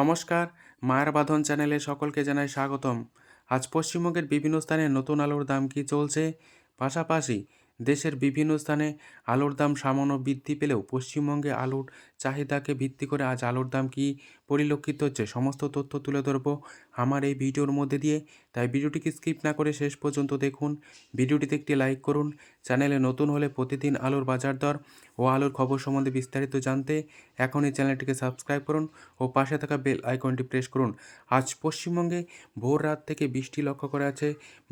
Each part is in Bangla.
নমস্কার, মায়ের বাঁধন চ্যানেলে সকলকে জানাই স্বাগতম। আজ পশ্চিমবঙ্গের বিভিন্ন স্থানে নতুন আলুর দাম কি চলছে? পাশাপাশি দেশের বিভিন্ন স্থানে আলুর দাম সামান্য বৃদ্ধি পেলেও পশ্চিমবঙ্গে আলুর চাহিদাকে ভিত্তি করে আজ আলুর দাম কী পরিলক্ষিত হচ্ছে সমস্ত তথ্য তুলে ধরবো আমার এই ভিডিওর মধ্যে দিয়ে। তাই ভিডিওটিকে স্কিপ না করে শেষ পর্যন্ত দেখুন। ভিডিওটিতে একটি লাইক করুন। চ্যানেলে নতুন হলে প্রতিদিন আলুর বাজার দর ও আলুর খবর সম্বন্ধে বিস্তারিত জানতে এখন এই চ্যানেলটিকে সাবস্ক্রাইব করুন ও পাশে থাকা বেল আইকনটি প্রেস করুন। আজ পশ্চিমবঙ্গে ভোর রাত থেকে বৃষ্টি লক্ষ্য করা আছে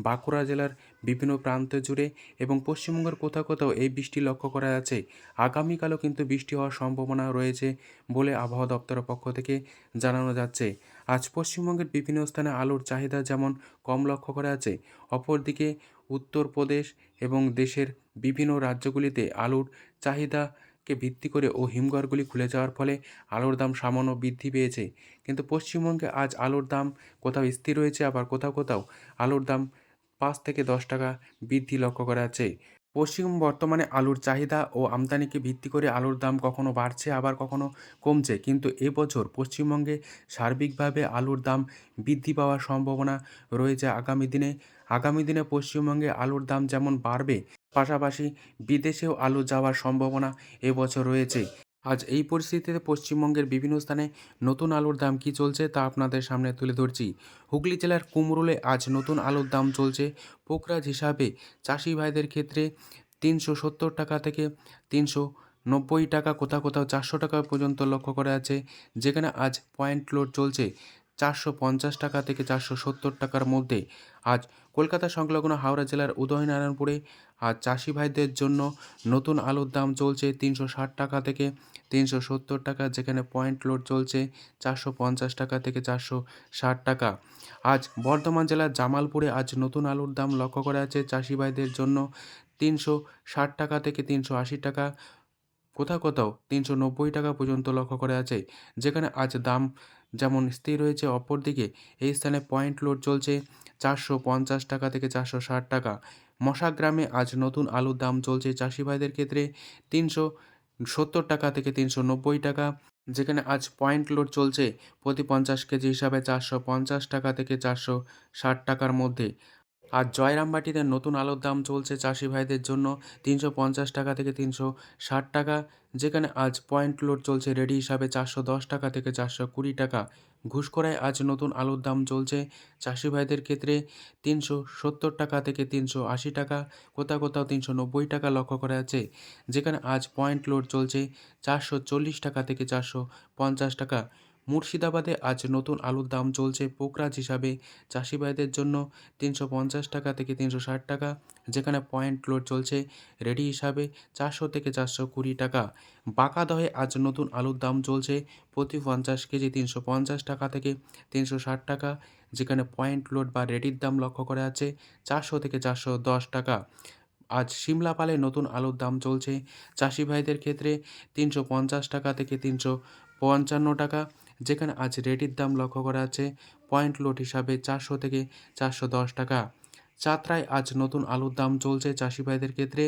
বাঁকুড়া জেলার বিভিন্ন প্রান্ত জুড়ে এবং পশ্চিমবঙ্গের কোথাও কোথাও এই বৃষ্টি লক্ষ্য করা যাচ্ছে। আগামীকালও কিন্তু বৃষ্টি হওয়ার সম্ভাবনা রয়েছে বলে আবহাওয়া দপ্তরের পক্ষ থেকে জানানো যাচ্ছে। আজ পশ্চিমবঙ্গের বিভিন্ন স্থানে আলুর চাহিদা যেমন কম লক্ষ্য করা আছে অপরদিকে উত্তরপ্রদেশ এবং দেশের বিভিন্ন রাজ্যগুলিতে আলুর চাহিদাকে ভিত্তি করে ও হিমঘরগুলি খুলে যাওয়ার ফলে আলুর দাম সামান্য বৃদ্ধি পেয়েছে। কিন্তু পশ্চিমবঙ্গে আজ আলুর দাম কোথাও স্থির রয়েছে, আবার কোথাও কোথাও আলুর দাম পাঁচ থেকে দশ টাকা বৃদ্ধি লক্ষ্য করা যাচ্ছে। পশ্চিম বর্তমানে আলুর চাহিদা ও আমদানিকে ভিত্তি করে আলুর দাম কখনো বাড়ছে, আবার কখনো কমছে। কিন্তু এবছর পশ্চিমবঙ্গে সার্বিকভাবে আলুর দাম বৃদ্ধি পাওয়ার সম্ভাবনা রয়েছে আগামী দিনে। আগামী দিনে পশ্চিমবঙ্গে আলুর দাম যেমন বাড়বে, পাশাপাশি বিদেশেও আলু যাওয়ার সম্ভাবনা এবছর রয়েছে। আজ এই পরিস্থিতিতে পশ্চিমবঙ্গের বিভিন্ন স্থানে নতুন আলুর দাম কী চলছে তা আপনাদের সামনে তুলে ধরছি। হুগলি জেলার কুমরুলে আজ নতুন আলুর দাম চলছে পোকরাজ হিসাবে। চাষি ভাইদের ক্ষেত্রে তিনশো সত্তর টাকা থেকে তিনশো নব্বই টাকা কোথাও কোথাও চারশো টাকা পর্যন্ত লক্ষ্য করা আছে যেখানে আজ পয়েন্ট লোড চলছে চারশো পঞ্চাশ টাকা থেকে চারশো সত্তর টাকার মধ্যে। আজ কলকাতা সংলগ্ন হাওড়া জেলার উদয়নারায়ণপুরে আজ চাষি ভাইদের জন্য নতুন আলুর দাম চলছে তিনশো ষাট টাকা থেকে তিনশো সত্তর টাকা, যেখানে পয়েন্ট লোড চলছে চারশো পঞ্চাশ টাকা থেকে চারশো ষাট টাকা। আজ বর্ধমান জেলার জামালপুরে আজ নতুন আলুর দাম লক্ষ্য করা আছে চাষি ভাইদের জন্য তিনশো ষাট টাকা থেকে তিনশো আশি টাকা, কোথাও কোথাও তিনশো নব্বই টাকা পর্যন্ত লক্ষ্য করা আছে যেখানে আজ দাম যেমন স্থির রয়েছে, অপরদিকে এই স্থানে পয়েন্ট লোড চলছে চারশো পঞ্চাশ টাকা থেকে চারশো ষাট টাকা। মশাগ্রামে আজ নতুন আলুর দাম চলছে চাষি ভাইদের ক্ষেত্রে তিনশো সত্তর টাকা থেকে তিনশো নব্বই টাকা, যেখানে আজ পয়েন্ট লোড চলছে প্রতি পঞ্চাশ কেজি হিসাবে চারশো পঞ্চাশ টাকা থেকে চারশো ষাট টাকার মধ্যে। আর জয়রামবাটিতে নতুন আলুর দাম চলছে চাষি ভাইদের জন্য তিনশো পঞ্চাশ টাকা থেকে তিনশো ষাট টাকা, যেখানে আজ পয়েন্ট লোড চলছে রেডি হিসাবে চারশো দশ টাকা থেকে চারশো কুড়ি টাকা। ঘুষকরায় আজ নতুন আলুর দাম চলছে চাষি ভাইদের ক্ষেত্রে তিনশো সত্তর টাকা থেকে তিনশো আশি টাকা, কোথাও কোথাও তিনশো নব্বই টাকা লক্ষ্য করা যাচ্ছে, যেখানে আজ পয়েন্ট লোড চলছে চারশো চল্লিশ টাকা থেকে চারশো পঞ্চাশ টাকা। মুর্শিদাবাদে আজ নতুন আলুর দাম চলছে পোকরাজ হিসাবে। চাষি ভাইদের জন্য তিনশো পঞ্চাশ টাকা থেকে তিনশো ষাট টাকা, যেখানে পয়েন্ট লোড চলছে রেডি হিসাবে চারশো থেকে চারশো কুড়ি টাকা। বাঁকাদহে আজ নতুন আলুর দাম চলছে প্রতি পঞ্চাশ কেজি তিনশো পঞ্চাশ টাকা থেকে তিনশো ষাট টাকা, যেখানে পয়েন্ট লোড বা রেডির দাম লক্ষ্য করা আছে চারশো থেকে চারশো দশ টাকা। আজ সিমলাপালে নতুন আলুর দাম চলছে। চাষি ভাইদের ক্ষেত্রে তিনশো পঞ্চাশ টাকা থেকে তিনশো পঞ্চান্ন টাকা যেখানে আজ রেডির দাম লক্ষ্য করা আছে পয়েন্ট লোড হিসাবে চারশো থেকে চারশো দশ টাকা। চাতরায় আজ নতুন আলুর দাম চলছে চাষি ভাইদের ক্ষেত্রে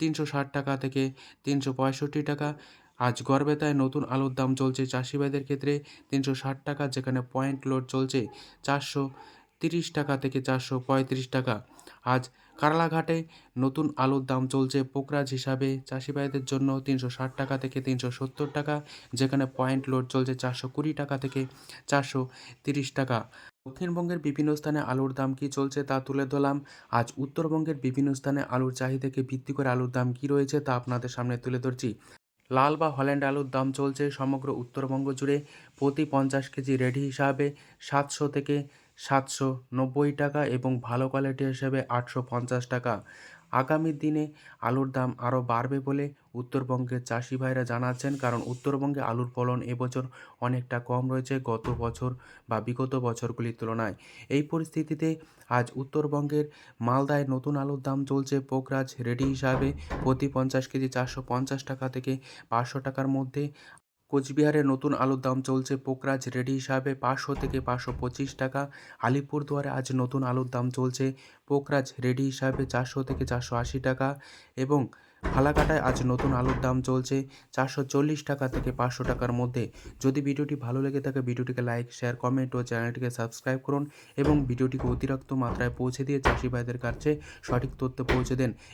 তিনশো ষাট টাকা থেকে তিনশো পঁয়ষট্টি টাকা। আজ গড়বেতায় নতুন আলুর দাম চলছে চাষি ভাইদের ক্ষেত্রে তিনশো ষাট টাকা, যেখানে পয়েন্ট লোড চলছে চারশো তিরিশ টাকা থেকে চারশো পঁয়ত্রিশ টাকা। আজ কারালাঘাটে নতুন আলুর দাম চলছে পোকরাজ হিসাবে। চাষি ভাইদের জন্য তিনশো ষাট টাকা থেকে তিনশো সত্তর টাকা, যেখানে পয়েন্ট লোড চলছে চারশো কুড়ি টাকা থেকে চারশো তিরিশ টাকা। দক্ষিণবঙ্গের বিভিন্ন স্থানে আলুর দাম কী চলছে তা তুলে ধরলাম। আজ উত্তরবঙ্গের বিভিন্ন স্থানে আলুর চাহিদাকে ভিত্তি করে আলুর দাম কী রয়েছে তা আপনাদের সামনে তুলে ধরছি। লাল বা হল্যান্ড আলুর দাম চলছে সমগ্র উত্তরবঙ্গ জুড়ে প্রতি পঞ্চাশ কেজি রেডি হিসাবে সাতশো থেকে সাতশো নব্বই টাকা এবং ভালো কোয়ালিটি হিসেবে আটশো পঞ্চাশ টাকা। আগামী দিনে আলুর দাম আরও বাড়বে বলে উত্তরবঙ্গের চাষি ভাইরা জানাচ্ছেন, কারণ উত্তরবঙ্গে আলুর ফলন এবছর অনেকটা কম রয়েছে গত বছর বা বিগত বছরগুলির তুলনায়। এই পরিস্থিতিতে আজ উত্তরবঙ্গের মালদায় নতুন আলুর দাম চলছে পোকরাজ রেডি হিসাবে। প্রতি পঞ্চাশ কেজি চারশো পঞ্চাশ টাকা থেকে পাঁচশো টাকার মধ্যে কোচবিহারে নতুন আলুর দাম চলছে পোকরাজ। রেডি হিসাবে পাঁচশো থেকে পাঁচশো পঁচিশ টাকা। আলিপুরদুয়ারে আজ নতুন আলুর দাম চলছে পোকরাজ। রেডি হিসাবে চারশো থেকে চারশো আশি টাকা এবং ফালাকাটায় আজ নতুন আলুর দাম চলছে চারশো চল্লিশ টাকা থেকে পাঁচশো টাকার মধ্যে। যদি ভিডিওটি ভালো লেগে থাকে, ভিডিওটিকে লাইক, শেয়ার, কমেন্ট ও চ্যানেলটিকে সাবস্ক্রাইব করুন এবং ভিডিওটিকে অতিরিক্ত মাত্রায় পৌঁছে দিয়ে চাষি ভাইদের কাছে সঠিক তথ্য পৌঁছে দেন।